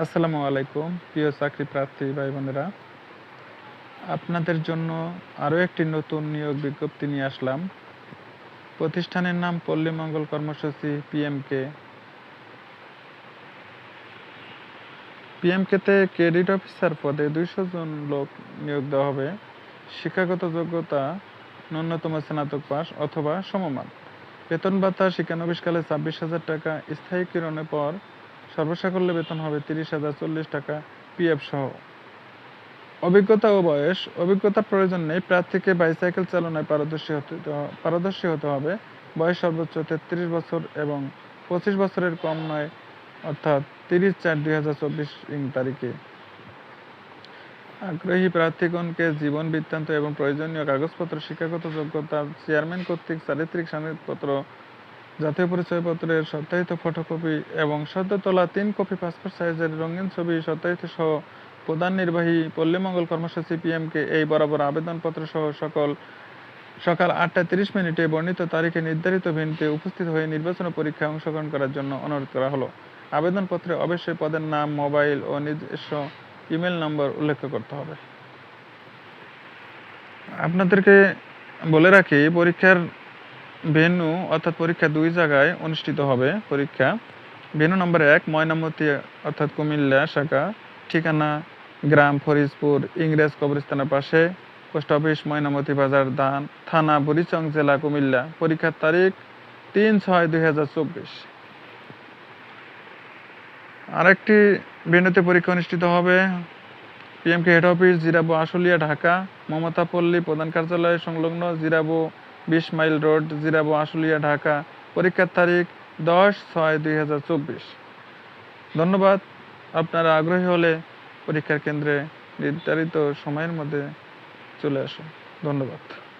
আসসালামু আলাইকুম, প্রিয় চাকরি প্রার্থী ভাই বোনেরা আপনাদের জন্য আরও একটি নতুন নিয়োগ বিজ্ঞপ্তি নিয়ে আসলাম। প্রতিষ্ঠানের নাম পল্লী মঙ্গল কর্মসূচি পিএমকে পিএমকেতে ক্রেডিট অফিসার পদে দুইশো জন লোক নিয়োগ দেওয়া হবে। শিক্ষাগত যোগ্যতা ন্যূনতম স্নাতক পাস অথবা সমমান। বেতন ভাতা শিক্ষানবিশকালে ছাব্বিশ হাজার টাকা, স্থায়ী কিরণের পর সর্বসাকল্যে বেতন হবে তিরিশ হাজার চল্লিশ টাকা পিএফ সহ। অভিজ্ঞতা ও বয়স। অভিজ্ঞতা প্রয়োজন নেই। প্রার্থীকে বাইসাইকেল চালনায় পারদর্শী হতে পারদর্শী হতে হবে। বয়স সর্বোচ্চ তেত্রিশ বছর এবং পঁচিশ বছরের কম নয়, অর্থাৎ তিরিশ চার দুই হাজার চব্বিশ ইং তারিখে। আগ্রহী প্রার্থীগণকে জীবন বৃত্তান্ত এবং প্রয়োজনীয় কাগজপত্র, শিক্ষাগত যোগ্যতা, চেয়ারম্যান কর্তৃক চারিত্রিক সনদপত্র জাতীয় পরিচয়পত্রের সত্যায়িত ফটোকপি এবং সদ্য তোলা তিন কপি পাসপোর্ট সাইজের রঙিন ছবি সত্যায়িত সহ প্রধান নির্বাহী পল্লীমঙ্গল কর্মসূচি পিএমকে এই বরাবর আবেদনপত্র সহ সকল সকাল আটটা তিরিশ মিনিটে বর্ণিত তারিখে নির্ধারিত ভেন্যুতে উপস্থিত হয়ে নির্বাচন পরীক্ষায় অংশগ্রহণ করার জন্য অনুরোধ করা হলো। আবেদনপত্রে অবশ্যই পদের নাম, মোবাইল ও নিজস্ব ইমেল নম্বর উল্লেখ করতে হবে। আপনাদেরকে বলে রাখি, পরীক্ষার ভেন্যু অর্থাৎ পরীক্ষা দুই জায়গায় অনুষ্ঠিত হবে, পরীক্ষা। ভেন্যু নম্বর এক ময়নামতি অর্থাৎ কুমিল্লা শাখা, ঠিকানা গ্রাম ফরিদপুর ইংরেজ কবরস্থানের পাশে। পোস্ট অফিস ময়নামতি বাজার দান, থানা, বুড়িচং জেলা, কুমিল্লা। পরীক্ষার তারিখ তিন ছয় দুই হাজার চব্বিশ। আরেকটি ভেন্যুতে পরীক্ষা অনুষ্ঠিত হবে, PMK head office, Zirabo Ashulia, Dhaka. Mamata Palli, প্রধান কার্যালয় সংলগ্ন, জিরাবো বিশ মাইল রোড, জিরাবো, আশুলিয়া, ঢাকা। পরীক্ষার তারিখ দশ ছয় দুই ধন্যবাদ। আপনারা আগ্রহী হলে পরীক্ষার কেন্দ্রে নির্ধারিত সময়ের মধ্যে চলে আসুন। ধন্যবাদ।